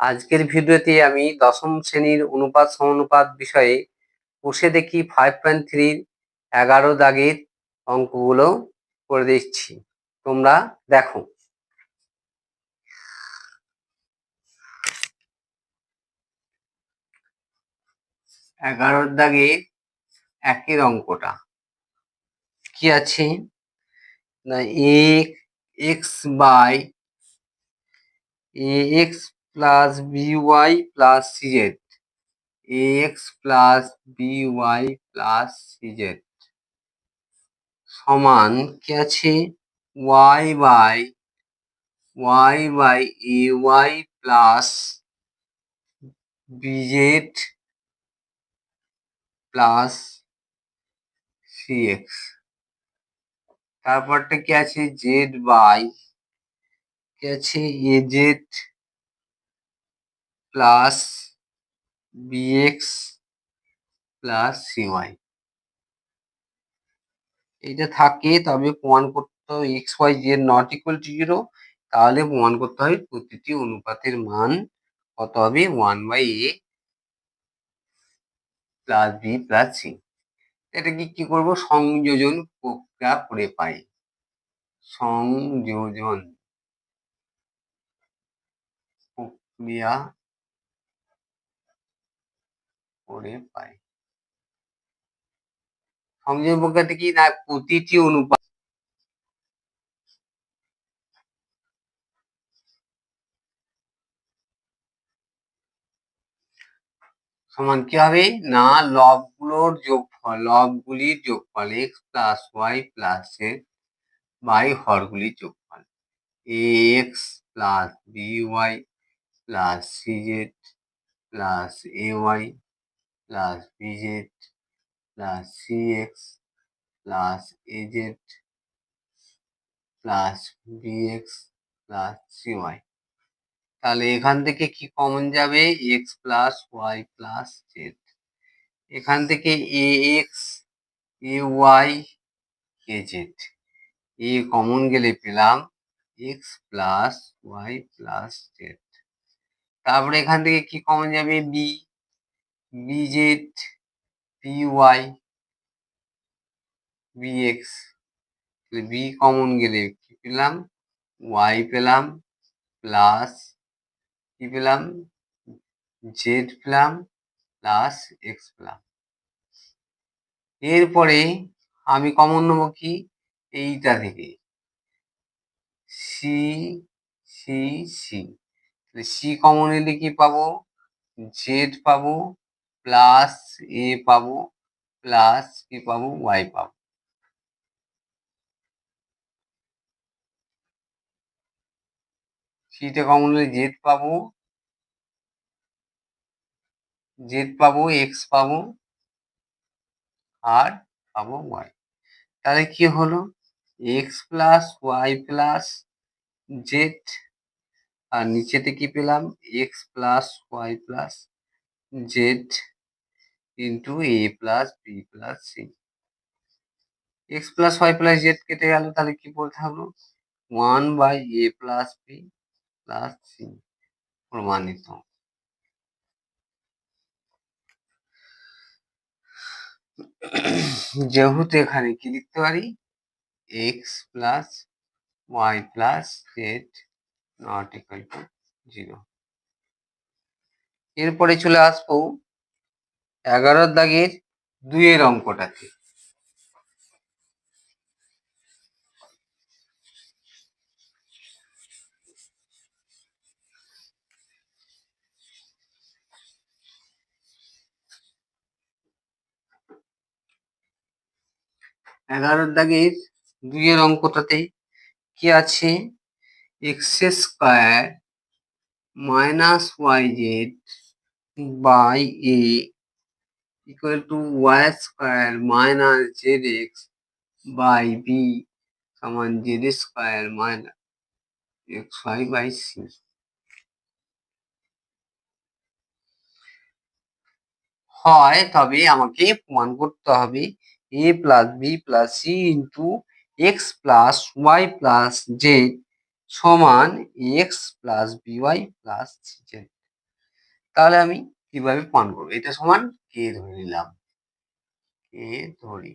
আজকের ভিডিওতে আমি দশম শ্রেণির অনুপাত সমানুপাত বিষয়ে কষে দেখি ফাইভ পয়েন্ট থ্রির এগারো দাগের অঙ্কগুলো করে দিচ্ছি। তোমরা দেখো। এগারোর দাগে একের অঙ্কটা। কি আছে? না X by X plus B Y plus C Z X plus B Y plus C Z সমান কি আছে? Y by Y by A Y plus B Z plus C X তারপরটা কি আছে? জেড বাই কি আছে? A Z plus B X plus C Y এটা থাকে, তবে প্রমাণ করতে হবে X Y Z not equal to zero তাহলে প্রমাণ করতে হবে প্রতিটি অনুপাতের মান কত হবে one by A plus B plus C এটাকে কি করব? সংযোজন প্রক্রিয়া করে পাই। সংযোজন প্রক্রিয়া করে পাই সংযোজন প্রক্রিয়াতে কি না প্রতিটি অনুপাত সমান কি হবে? না, লবগুলোর যোগফল, লবগুলির যোগফল এক্স প্লাস ওয়াই প্লাস এর বাই হরগুলির যোগফল। X plus B Y plus C Z plus A Y plus B Z plus C X plus A Z plus B X plus C Y তাহলে এখান থেকে কি কমন যাবে? X plus Y plus Z এখান থেকে A X A Y A Z A common গেলে পেলাম X plus Y plus Z তারপরে এখান থেকে কি কমন যাবে? B B Z B Y B X B common গেলে কি পেলাম? ওয়াই পেলাম প্লাস কি পেলাম জেড পেলাম প্লাস এক্স পেলাম। এরপরে আমি কমন নেব কি? এইটা থেকে। C C C C common এলে কি পাবো? জেড পাবো প্লাস এ পাবো প্লাস কি পাবো ওয়াই পাবো। সিটা কমন হলে জেড পাবো জেড পাবো এক্স পাবো আর পাবো ওয়াই তাহলে কি হলো? X plus Y plus Z আর নিচেতে কি পেলাম? X plus Y plus Z into A plus B plus C X plus Y plus Z কেটে গেল, তাহলে কি বলতে হবে? One by A plus B plus C প্রমাণিত। যেহেতু এখানে কি লিখতে পারি? X plus Y plus Z not equal to zero এরপরে চলে আসব এগারোর দাগের দুইয়ের অঙ্কটাতে এগারোর দাগের দুইয়ের অঙ্কটাতে কি আছে? X square minus Y Z by A to Y square minus Z X by B সমান Z square minus X Y by C হয়, তবে আমাকে প্রমাণ করতে হবে A plus B plus C into X plus Y plus Z সমান X plus B Y plus Z তাহলে আমি কীভাবে পান করব? এটা সমান কে ধরে নিলাম? কে ধরি?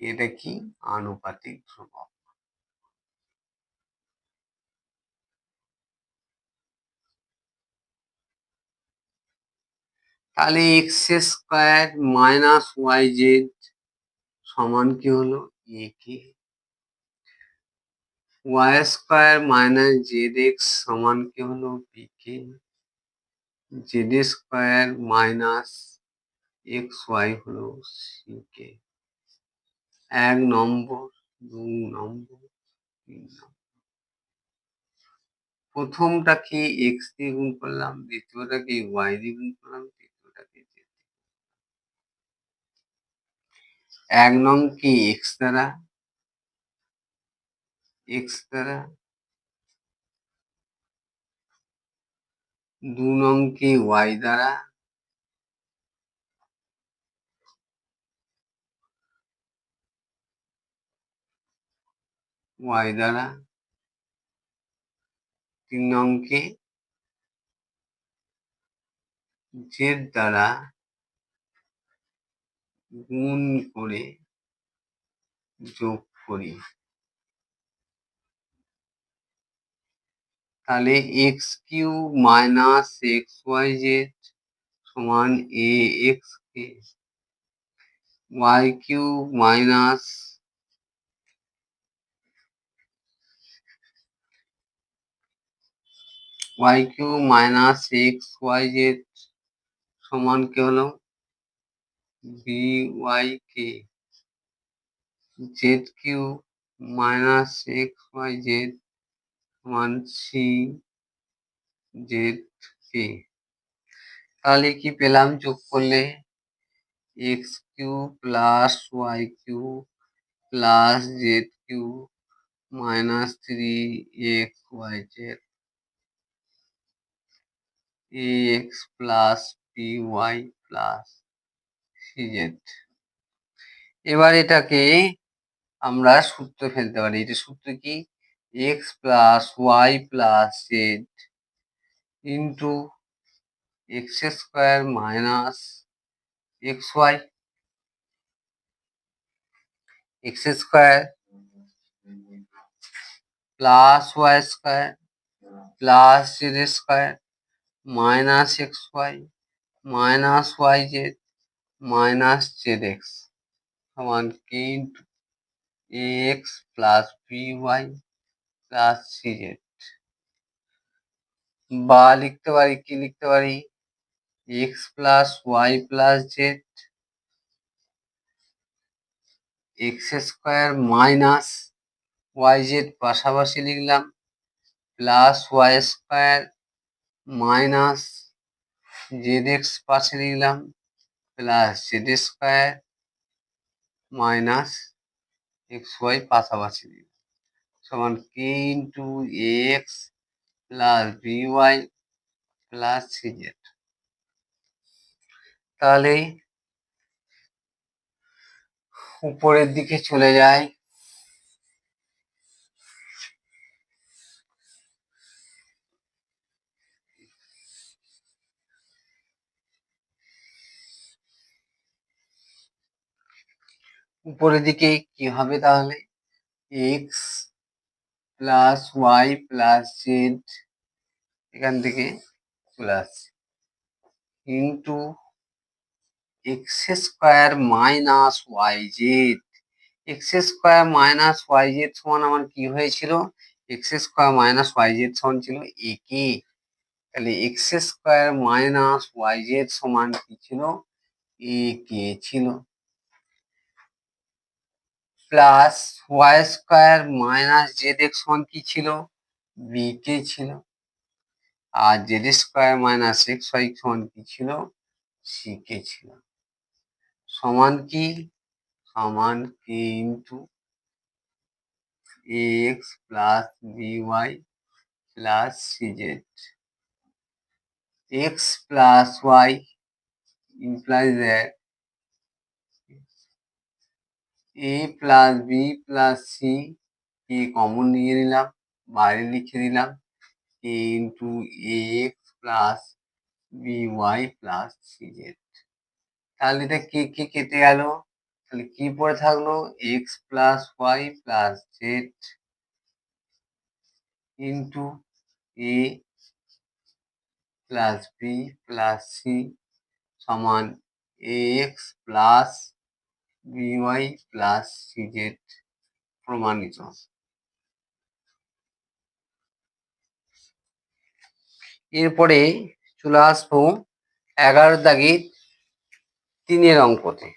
এটা কি? আনুপাতিক ধ্রুবক। তাহলে X square minus Y Z সমান কি হলো? A K Y square minus Z X সমান কি হলো? B K Z square minus X Y হলো সি কে এক নম্বর, দুই নম্বর, তিন নম্বর। প্রথমটাকে এক্স দিয়ে গুণ করলাম দ্বিতীয়টাকে ওয়াই দিয়ে গুণ করলাম তৃতীয়টাকে এক নং কি এক্স দ্বারা? এক্স দ্বারা দু নং কি ওয়াই দ্বারা ওয়াই দ্বারা তিন নংকে জেড দ্বারা গুণ করে যোগ করি। তাহলে X cube minus X Y Z সমান A X K Y cube minus Y cube minus X Y Z সমান কি হলো? B Y K Z cube minus X Y Z সমান সি জেড কে। তাহলে কি পেলাম যোগ করলে? X cube plus Y cube plus Z cube minus three X Y Z X plus P Y plus C Z এবার এটাকে আমরা সূত্র ফেলতে পারি। এটা সূত্র কি? X plus Y plus Z into X square minus X Y X square plus Y square plus Z square minus X Y minus Y Z minus Z X সমান K into A X plus C Z বা লিখতে পারি, কি লিখতে পারি? X plus Y plus Z X square minus Y Z পাশাপাশি লিখলাম। Plus Y square minus Z X পাশে লিখলাম। Plus Z square minus X Y পাশাপাশি লিখলাম। সমান K into X plus B Y plus C Z তাহলে উপরের দিকে চলে যায়। উপরের দিকে কি হবে তাহলে? X plus Y plus Z এখান থেকে চলে আসছে into X square minus Y Z X square minus Y Z সমান আমার কি হয়েছিল? X square minus Y Z সমান ছিল এ কে তাহলে X square minus Y Z সমান কি ছিল? এ কে ছিল। Plus Y square minus Z X সমান কি ছিল? বি কে ছিল। আর Z square minus X Y সমান কি ছিল? সি কে ছিল। সমান কি? সমান K into X plus B Y plus C Z X plus Y implies that A plus B plus C K common নিয়ে নিলাম, বাইরে লিখে দিলাম A into X plus B Y plus C Z তাহলে এটা কে কে কেটে গেল? তাহলে কি পড়ে থাকল? X plus Y plus Z into A plus B plus C সমান X plus B Y plus C Z প্রমাণিত। এরপরে চলে আসব এগারো দাগের তিনের অঙ্কতে।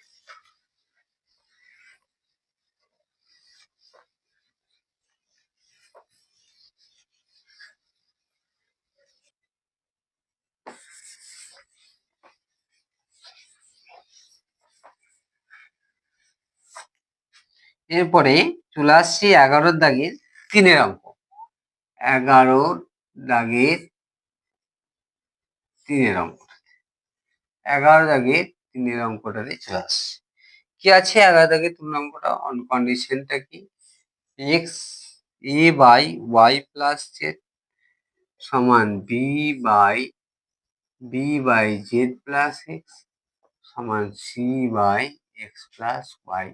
এরপরে চলে আসছি এগারোর দাগের তিনের অঙ্ক। এগারো দাগের তিনের অঙ্ক। এগারো দাগের তিনের অঙ্কটাতে চলে আসছে। কি আছে এগারো দাগের তিন অঙ্কটা অন কন্ডিশনটা কি? X A by Y plus Z সমান B by B by Z plus X সমান C by X plus Y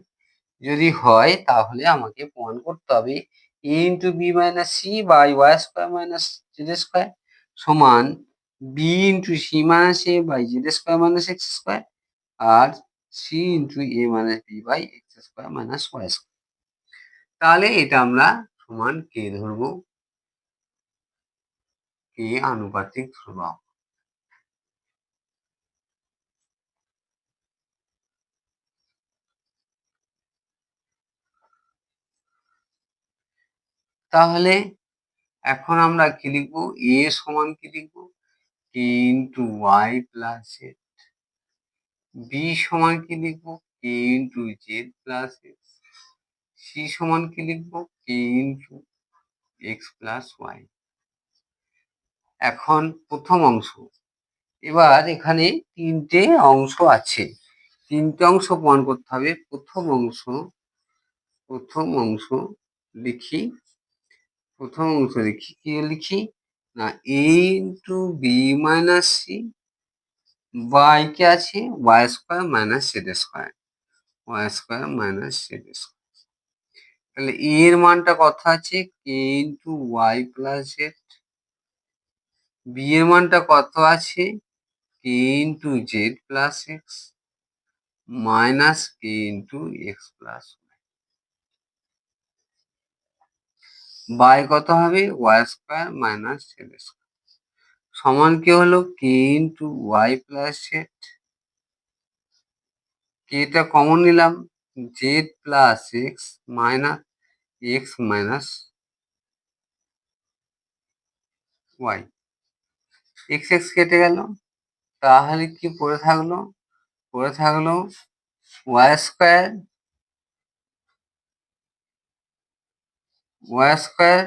যদি হয় তাহলে আমাকে প্রমাণ করতে হবে। A into B minus C by Y square minus Z square সমান B into C minus A by Z square minus X square R C into A minus B by X square minus Y square তাহলে এটা আমরা সমান কে ধরবো? কে আনুপাতিক ধ্রুবক তাহলে এখন আমরা কি লিখব? এ সমান কি লিখব? K into Y plus Z B সমান কি লিখব? K into Z plus X C সমান কি লিখব? K into X plus Y এখন প্রথম অংশ। এবার এখানে তিনটে অংশ আছে। তিনটে অংশ প্রমাণ করতে হবে। প্রথম অংশ প্রথম অংশ লিখি প্রথম অংশ লিখি, কি লিখি? না A into B minus C by K আছে? Y square minus Z square Y square minus Z square তাহলে এ এর মানটা কত আছে? K into Y plus Z B এর মানটা কত আছে? K into Z plus X minus K into X plus by কত হবে? Y square minus Z square. সমান কি হলো? K into Y plus Z কেটা কমন নিলাম। Z plus X minus X minus Y X X কেটে গেল। তাহলে কি পড়ে থাকল? পড়ে থাকল Y square Y square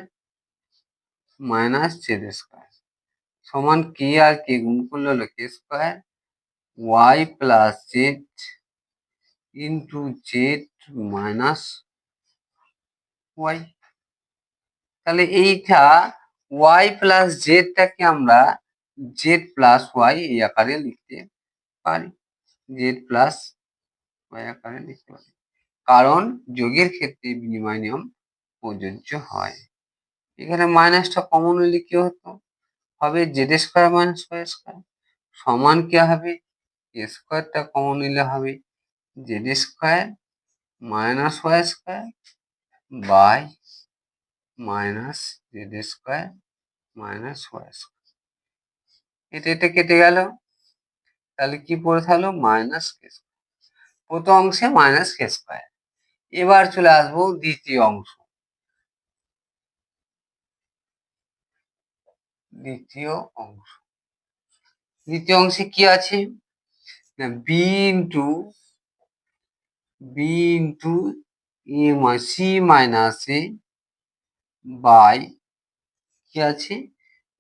minus Z square সমান কে আর কে গুণ করলে হলো K square Y plus Z into Z minus Y তাহলে এইটা ওয়াই প্লাস জেডটাকে আমরা জেড প্লাস ওয়াই এই আকারে লিখতে পারি। জেড প্লাস ওয়াই আকারে লিখতে পারি। কারণ যোগের ক্ষেত্রে বিনিময় নিয়ম প্রযোজ্য হয়। এখানে মাইনাসটা কমন হলে কি হতো? হবে Z square minus Y square সমান কি হবে? এ স্কোয়ারটা কমন নিলে হবে Z square minus Y square by minus Z square minus Y square এটা এটা কেটে গেল। তাহলে কি পড়ে থাকল? মাইনাস কে প্রথম অংশে মাইনাস কে স্কোয়ার এবার চলে আসব দ্বিতীয় অংশ। দ্বিতীয় অংশ। দ্বিতীয় অংশে কি আছে? B into B into A C minus A by কি আছে?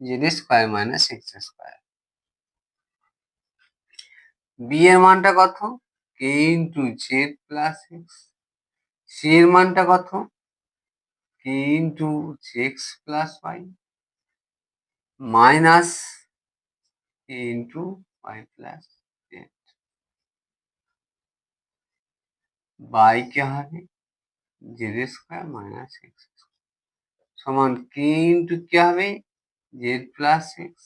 Z square minus X square B এর মানটা কত? K into Z plus X C এর মানটা কত? K into X plus Y minus K into Y plus Z by K হবে Z square minus x সমান কে ইন্টু কে হবে Z plus X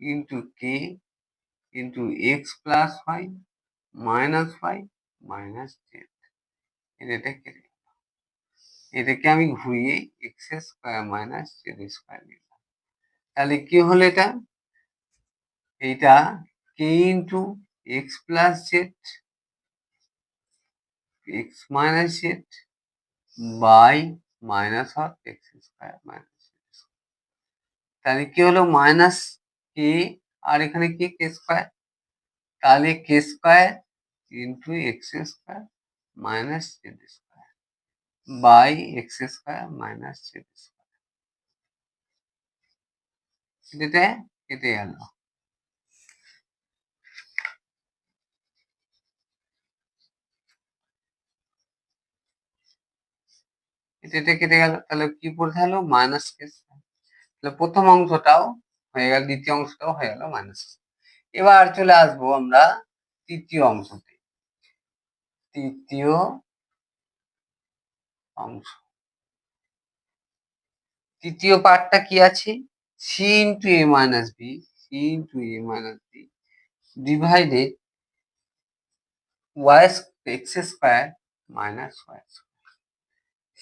into K into X plus Y minus Y minus Z এটা কেটে গেল এটাকে আমি ঘুরিয়ে X square minus Z square নিলাম তাহলে কি হলো এটা? এইটা K into X plus Z X minus Z by minus of X square minus তাহলে কি হলো মাইনাস কে আর এখানে কি কে স্কোয়ার তাহলে K square into X square minus Z square by X square minus Z square এটা কেটে গেল এটা কেটে গেল। তাহলে কি পড়তে হলো মাইনাস তাহলে প্রথম অংশটাও হয়ে গেল, দ্বিতীয় অংশটাও হয়ে গেল মাইনাস এবার চলে আসব আমরা তৃতীয় অংশতে। তৃতীয় অংশ। তৃতীয় পার্টটা কি আছে? C into A minus B C into A minus B divided Y X square minus Y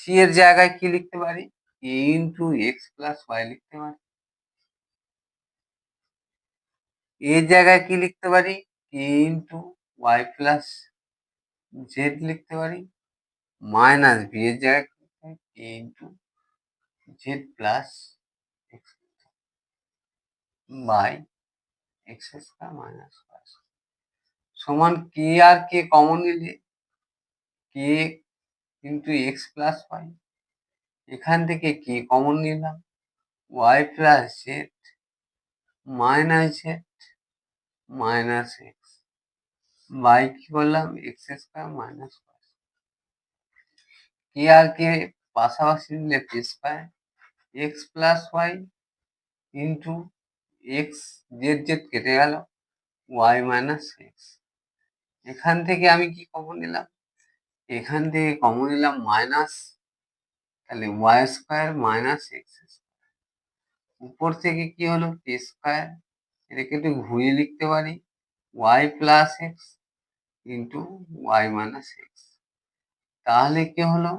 C এর জায়গায় কি লিখতে পারি? A into X plus Y লিখতে পারি। এর জায়গায় কি লিখতে পারি? K into Y plus Z লিখতে পারি। মাইনাস বি এর জায়গায় কি লিখতে পারি? K into Z plus X by X square minus Y সমান কে আর কে কমন নিলে K into X plus Y এখান থেকে কে কমন নিলাম Y plus Z minus Z minus X by কি করলাম X square minus Y K আর K পাশাপাশি নিলে P square X plus Y into X Z Z কেটে গেল ওয়াই মাইনাস এক্স এখান থেকে আমি কি কমন নিলাম? এখান থেকে কমন নিলাম মাইনাস তাহলে ওয়াই স্কোয়ার মাইনাস এক্স উপর থেকে কি হলো? টি স্কোয়ার এটাকে একটু ঘুরিয়ে লিখতে পারি। Y plus X into Y minus X তাহলে কি হলো?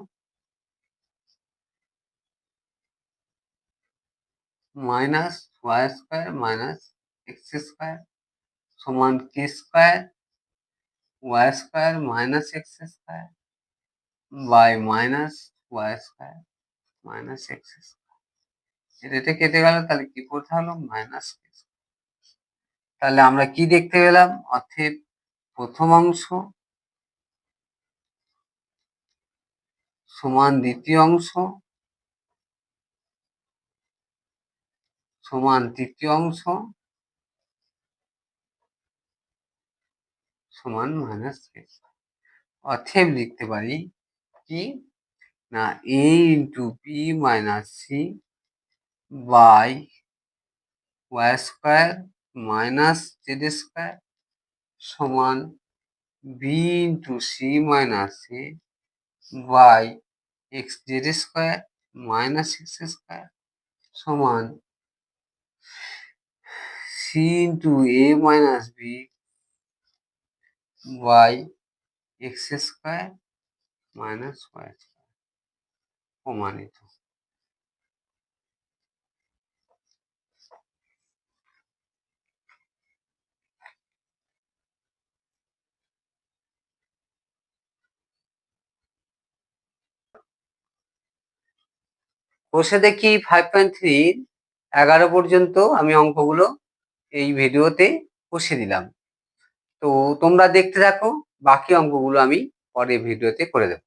Minus Y square minus X square সমান K square Y square minus X square by minus Y square minus X square এটা কেটে গেল তাহলে কি করতে হলো মাইনাস তাহলে আমরা কি দেখতে পেলাম অর্থের প্রথম অংশ সমান দ্বিতীয় অংশ সমান তৃতীয় অংশ সমান মাইনাস অথেব লিখতে পারি কি? না A into B minus C by Y square minus Z square সমান B into C minus A by X Z square minus X square সমান C into A minus B by X square minus Y square প্রমাণিত। বসে দেখি five point three এগারো পর্যন্ত আমি অঙ্কগুলো এই ভিডিওতে কষে দিলাম। তো তোমরা দেখতে থাকো, বাকি অঙ্কগুলো আমি পরে ভিডিওতে করে দেবো।